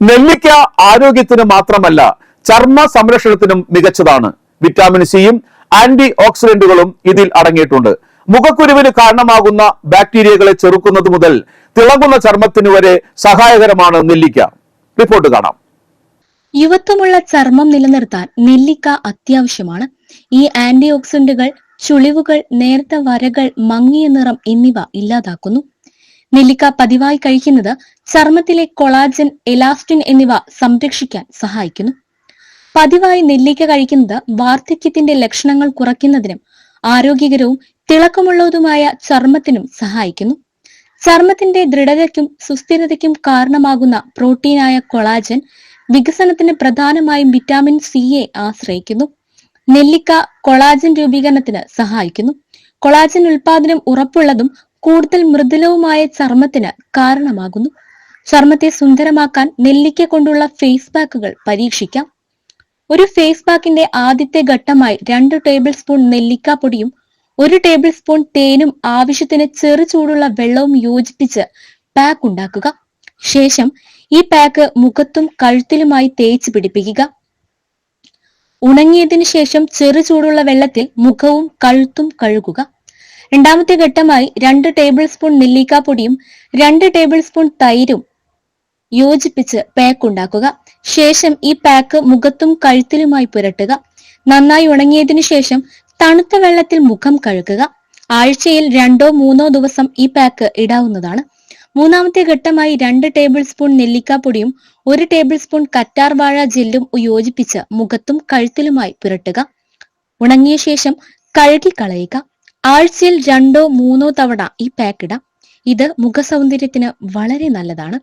നെല്ലിക്ക ആരോഗ്യത്തിന് മാത്രമല്ല ചർമ്മ സംരക്ഷണത്തിനും മികച്ചതാണ്. വിറ്റാമിൻ സിയും ആന്റി ഓക്സിഡന്റുകളും ഇതിൽ അടങ്ങിയിട്ടുണ്ട്. മുഖക്കുരുവിന് കാരണമാകുന്ന ബാക്ടീരിയകളെ ചെറുക്കുന്നത് മുതൽ തിളങ്ങുന്ന ചർമ്മത്തിന് വരെ സഹായകരമാണ് നെല്ലിക്ക. റിപ്പോർട്ട് കാണാം. യുവത്വമുള്ള ചർമ്മം നിലനിർത്താൻ നെല്ലിക്ക അത്യാവശ്യമാണ്. ഈ ആന്റി ഓക്സിഡന്റുകൾ ചുളിവുകൾ നേർത്ത വരകൾ മങ്ങിയ നിറം എന്നിവ ഇല്ലാതാക്കുന്നു. നെല്ലിക്ക പതിവായി കഴിക്കുന്നത് ചർമ്മത്തിലെ കൊളാജൻ എലാസ്റ്റിൻ എന്നിവ സംരക്ഷിക്കാൻ സഹായിക്കുന്നു. പതിവായി നെല്ലിക്ക കഴിക്കുന്നത് വാർദ്ധക്യത്തിന്റെ ലക്ഷണങ്ങൾ കുറയ്ക്കുന്നതിനും ആരോഗ്യകരവും തിളക്കമുള്ളതുമായ ചർമ്മത്തിനും സഹായിക്കുന്നു. ചർമ്മത്തിന്റെ ദൃഢതയ്ക്കും സുസ്ഥിരതയ്ക്കും കാരണമാകുന്ന പ്രോട്ടീനായ കൊളാജൻ വികസനത്തിന് പ്രധാനമായും വിറ്റാമിൻ സിയെ ആശ്രയിക്കുന്നു. നെല്ലിക്ക കൊളാജൻ രൂപീകരണത്തിന് സഹായിക്കുന്നു. കൊളാജൻ ഉൽപാദനം ഉറപ്പുള്ളതും കൂടുതൽ മൃദുലവുമായ ചർമ്മത്തിന് കാരണമാകുന്നു. ചർമ്മത്തെ സുന്ദരമാക്കാൻ നെല്ലിക്ക കൊണ്ടുള്ള ഫേസ് പാക്കുകൾ പരീക്ഷിക്കാം. ഒരു ഫേസ് പാക്കിന്റെ ആദ്യത്തെ ഘട്ടമായി രണ്ട് ടേബിൾ സ്പൂൺ നെല്ലിക്ക പൊടിയും ഒരു ടേബിൾ സ്പൂൺ തേനും ആവശ്യത്തിന് ചെറു ചൂടുള്ള വെള്ളവും യോജിപ്പിച്ച് പാക്ക് ഉണ്ടാക്കുക. ശേഷം ഈ പാക്ക് മുഖത്തും കഴുത്തിലുമായി തേച്ച് പിടിപ്പിക്കുക. ഉണങ്ങിയതിനു ശേഷം ചെറു ചൂടുള്ള വെള്ളത്തിൽ മുഖവും കഴുത്തും കഴുകുക. രണ്ടാമത്തെ ഘട്ടമായി രണ്ട് ടേബിൾ സ്പൂൺ നെല്ലിക്ക പൊടിയും രണ്ട് ടേബിൾ സ്പൂൺ തൈരും യോജിപ്പിച്ച് പാക്ക് ഉണ്ടാക്കുക. ശേഷം ഈ പാക്ക് മുഖത്തും കഴുത്തിലുമായി പുരട്ടുക. നന്നായി ഉണങ്ങിയതിനു ശേഷം തണുത്ത വെള്ളത്തിൽ മുഖം കഴുകുക. ആഴ്ചയിൽ രണ്ടോ മൂന്നോ ദിവസം ഈ പാക്ക് ഇടാവുന്നതാണ്. മൂന്നാമത്തെ ഘട്ടമായി രണ്ട് ടേബിൾ സ്പൂൺ നെല്ലിക്കാപ്പൊടിയും ഒരു ടേബിൾ സ്പൂൺ കറ്റാർ വാഴ ജെല്ലും യോജിപ്പിച്ച് മുഖത്തും കഴുത്തിലുമായി പുരട്ടുക. ഉണങ്ങിയ ശേഷം കഴുകി കളയുക. ആഴ്ചയിൽ രണ്ടോ മൂന്നോ തവണ ഈ പാക്ക് ഇടാം. ഇത് മുഖസൗന്ദര്യത്തിന് വളരെ നല്ലതാണ്.